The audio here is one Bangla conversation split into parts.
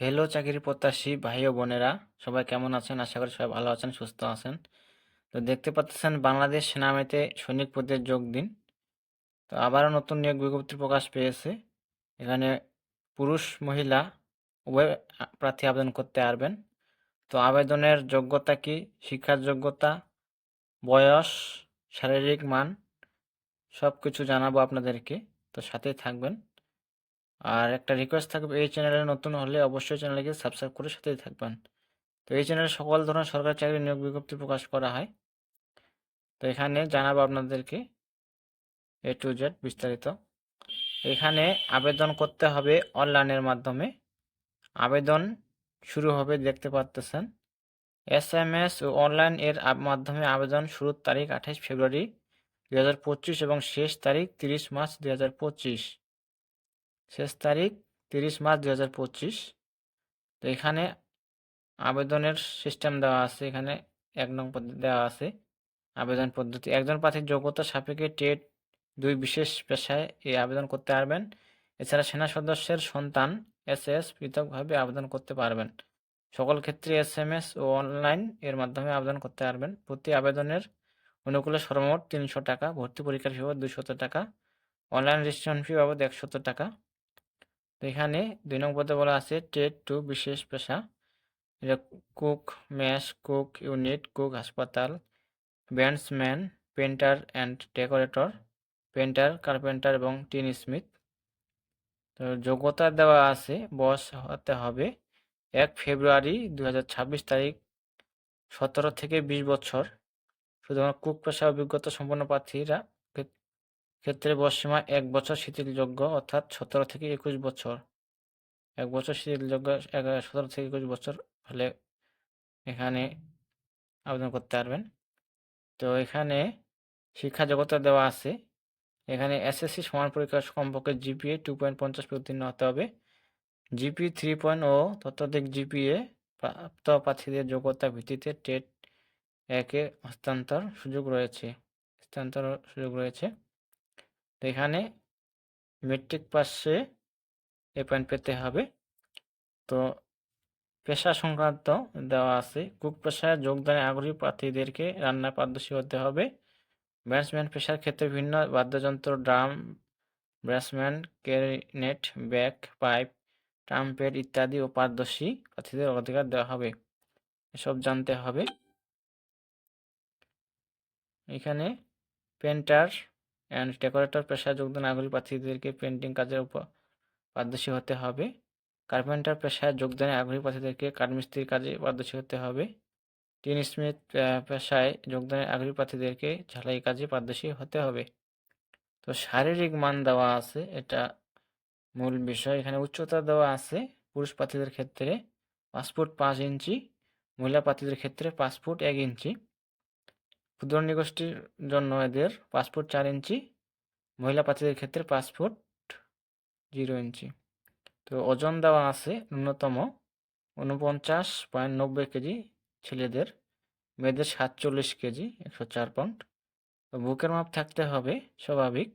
হ্যালো চাকরি প্রত্যাশী ভাই ও বোনেরা। সবাই কেমন আছেন? আশা করি সবাই ভালো আছেন, সুস্থ আছেন। তো দেখতে পাচ্ছেন বাংলাদেশ সেনাবাহিনীতে সৈনিক পদে যোগ দিন। তো আবারও নতুন নিয়োগ বিজ্ঞপ্তি প্রকাশ পেয়েছে। এখানে পুরুষ, মহিলা উভয় প্রার্থী আবেদন করতে পারবেন। তো আবেদনের যোগ্যতা কি? শিক্ষার যোগ্যতা, বয়স, শারীরিক মান সব কিছু জানাব আপনাদেরকে। তো সাথেই থাকবেন। আর একটা রিকোয়েস্ট থাকবে, এই চ্যানেলে নতুন হলে অবশ্যই চ্যানেলকে সাবস্ক্রাইব করে সাথেই থাকবেন। তো এই চ্যানেলে সকল ধরনের সরকারি চাকরি নিয়োগ বিজ্ঞপ্তি প্রকাশ করা হয়। তো এখানে জানাব আপনাদেরকে এ টু জেড বিস্তারিত। এখানে আবেদন করতে হবে অনলাইনের মাধ্যমে। আবেদন শুরু হবে, দেখতে পাচ্তেছেন এস এম এস ও অনলাইন এর মাধ্যমে আবেদন শুরুর তারিখ আঠাশ ফেব্রুয়ারি দু হাজার পঁচিশ এবং শেষ তারিখ তিরিশ মার্চ দু হাজার পঁচিশ। শেষ তারিখ তিরিশ মার্চ দু হাজার পঁচিশ। তো এখানে আবেদনের সিস্টেম দেওয়া আছে, এখানে এক নং পদ্ধতি দেওয়া আছে আবেদন পদ্ধতি। একজন প্রার্থীর যোগ্যতা সাপেক্ষে টেট দুই বিশেষ পেশায় এই আবেদন করতে পারবেন। এছাড়া সেনা সদস্যের সন্তান এস এস পৃথকভাবে আবেদন করতে পারবেন। সকল ক্ষেত্রে এস এম এস ও অনলাইন এর মাধ্যমে আবেদন করতে পারবেন। প্রতি আবেদনের অনুকূলে সর্বমোট তিনশো টাকা, ভর্তি পরীক্ষার ফি বাবদ দুশত টাকা অনলাইন রেজিস্ট্রেশন ফি বাবদ একশত টাকা। তো এখানে দুই নং পদে বলা আছে টেট টু বিশেষ পেশা। Cook mess cook unit cook হাসপাতাল bandsman painter and decorator painter carpenter এবং টিন স্মিথ তো যোগ্যতা দেওয়া আছে বয়স হতে হবে এক ফেব্রুয়ারি দু হাজার ছাব্বিশ তারিখ সতেরো থেকে বিশ বছর। শুধুমাত্র কুক পেশা অভিজ্ঞতা সম্পন্ন প্রার্থীরা ক্ষেত্রে বয়সসীমা এক বছর শিথিলযোগ্য, অর্থাৎ সতেরো থেকে একুশ বছর। এক বছর শিথিলযোগ্য সতেরো থেকে একুশ বছর হলে এখানে আবেদন করতে পারবেন। তো এখানে শিক্ষা জগতে দেওয়া আছে। এখানে এসএসসি সমান পরীক্ষার কমপক্ষে জিপিএ টু পয়েন্ট পঞ্চাশ উত্তীর্ণ হতে হবে। জিপি থ্রি পয়েন্ট ও ততোধিক জিপিএ প্রাপ্ত প্রার্থীদের যোগ্যতা ভিত্তিতে টেট একে হস্তান্তর সুযোগ রয়েছে। হস্তান্তর সুযোগ রয়েছে। এখানে মেট্রিক পাশে এ পয়েন্ট পেতে হবে। তো পেশা সংক্রান্ত দেওয়া আছে। কুক পেশায় যোগদানে আগ্রহী প্রার্থীদেরকে রান্নায় পারদর্শী হতে হবে। ব্যাটসম্যান পেশার ক্ষেত্রে ভিন্ন বাদ্যযন্ত্র, drum, batsman, clarinet bagpipe, trumpet ইত্যাদি ও পারদর্শী প্রার্থীদের অধিকার দেওয়া হবে। এসব জানতে হবে। এখানে পেন্টার অ্যান্ড ডেকোরেটর পেশায় যোগদান আগ্রহী প্রার্থীদেরকে পেন্টিং কাজের উপর পারদর্শী হতে হবে। কার্পেন্টার পেশায় যোগদানে আগ্রহী প্রার্থীদেরকে কাঠমিস্ত্রির কাজে পারদর্শী হতে হবে। টিন স্মিথ পেশায় যোগদানের আগ্রহী প্রার্থীদেরকে ঝালাই কাজে পারদর্শী হতে হবে। তো শারীরিক মান দেওয়া আছে, এটা মূল বিষয়। এখানে উচ্চতা দেওয়া আছে পুরুষ প্রার্থীদের ক্ষেত্রে, পাঁচ ফুট পাঁচ ইঞ্চি, মহিলা প্রার্থীদের ক্ষেত্রে পাঁচ ফুট এক ইঞ্চি। ক্ষুদ্র নিগোষ্ঠীর জন্য এদের পাসপোর্ট চার ইঞ্চি, মহিলা প্রার্থীদের ক্ষেত্রে ফুট জিরো ইঞ্চি। তো ওজন দেওয়া আছে ন্যূনতম উনপঞ্চাশ পয়েন্ট নব্বই কেজি ছেলেদের, মেয়েদের সাতচল্লিশ কেজি একশো চার পাউন্ড। বুকের মাপ থাকতে হবে স্বাভাবিক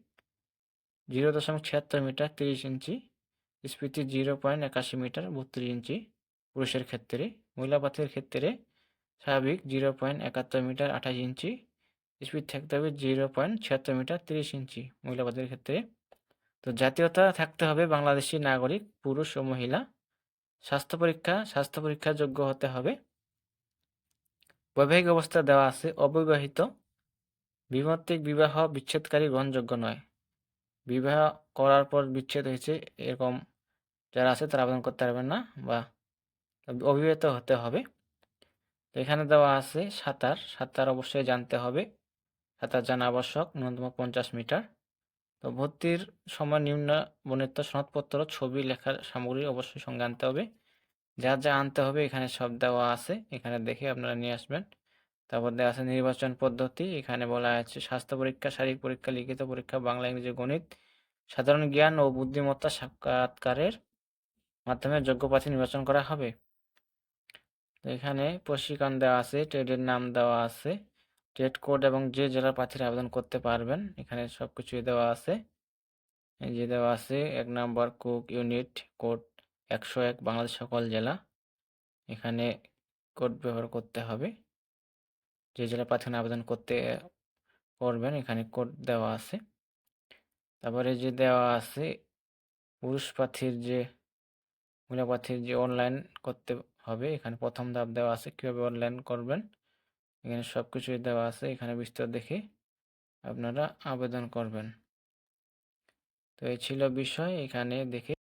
জিরো দশমিক ছিয়াত্তর মিটার তিরিশ ইঞ্চি স্ফীতি জিরো পয়েন্ট একাশি মিটার বত্রিশ ইঞ্চি পুরুষের ক্ষেত্রে, মহিলা প্রার্থীর ক্ষেত্রে স্বাভাবিক জিরো পয়েন্ট একাত্তর মিটার আঠাশ ইঞ্চি স্পিড থাকতে হবে জিরো পয়েন্ট ছিয়াত্তর মিটার তিরিশ ইঞ্চি মহিলা প্রার্থীর ক্ষেত্রে। তো জাতীয়তা থাকতে হবে বাংলাদেশি নাগরিক, পুরুষ ও মহিলা। স্বাস্থ্য পরীক্ষা স্বাস্থ্য পরীক্ষা যোগ্য হতে হবে। বৈবাহিক অবস্থা দেওয়া আছে, অবিবাহিত। বিমত্তিক বিবাহ বিচ্ছেদকারী গ্রহণযোগ্য নয়। বিবাহ করার পর বিচ্ছেদ হয়েছে, এরকম যারা আছে তারা আবেদন করতে পারবেন না বা অবিবাহিত হতে হবে। তো এখানে দেওয়া আছে সাঁতার। সাঁতার অবশ্যই জানতে হবে। সাঁতার জানা আবশ্যক, ন্যূনতম পঞ্চাশ মিটার। তো ভর্তির সময় নিম্ন বর্ণিত সনদপত্র, ছবি, লেখার সামগ্রী অবশ্যই সঙ্গে আনতে হবে। যা যা আনতে হবে এখানে সব দেওয়া আছে। এখানে দেখে আপনারা নিয়ে আসবেন। তারপর দেওয়া আছে নির্বাচন পদ্ধতি। এখানে বলা আছে স্বাস্থ্য পরীক্ষা, শারীরিক পরীক্ষা, লিখিত পরীক্ষা, বাংলা, ইংরেজি, গণিত, সাধারণ জ্ঞান ও বুদ্ধিমত্তা সাক্ষাৎকারের মাধ্যমে যোগ্য প্রার্থী নির্বাচন করা হবে। এখানে প্রশিক্ষণ দেওয়া আছে ট্রেডের নাম দেওয়া আছে ট্রেড কোড এবং যে জেলার প্রার্থীরা আবেদন করতে পারবেন, এখানে সব কিছুই দেওয়া আছে। যে দেওয়া আছে, এক নম্বর কুক ইউনিট কোড একশো এক, বাংলাদেশ সকল জেলা। এখানে কোড ব্যবহার করতে হবে। যে জেলা প্রার্থীরা আবেদন করতে করবেন, এখানে কোড দেওয়া আছে। তারপরে যে দেওয়া আছে, পুরুষ প্রার্থীর যে, মহিলা প্রার্থীর যে অনলাইন করতে হবে। এখানে প্রথম ধাপ দেওয়া আছে কীভাবে অনলাইন করবেন। এখানে সব কিছুই দেওয়া আছে। এখানে বিস্তার দেখে আপনারা আবেদন করবেন। তো এই ছিল বিষয়। এখানে দেখে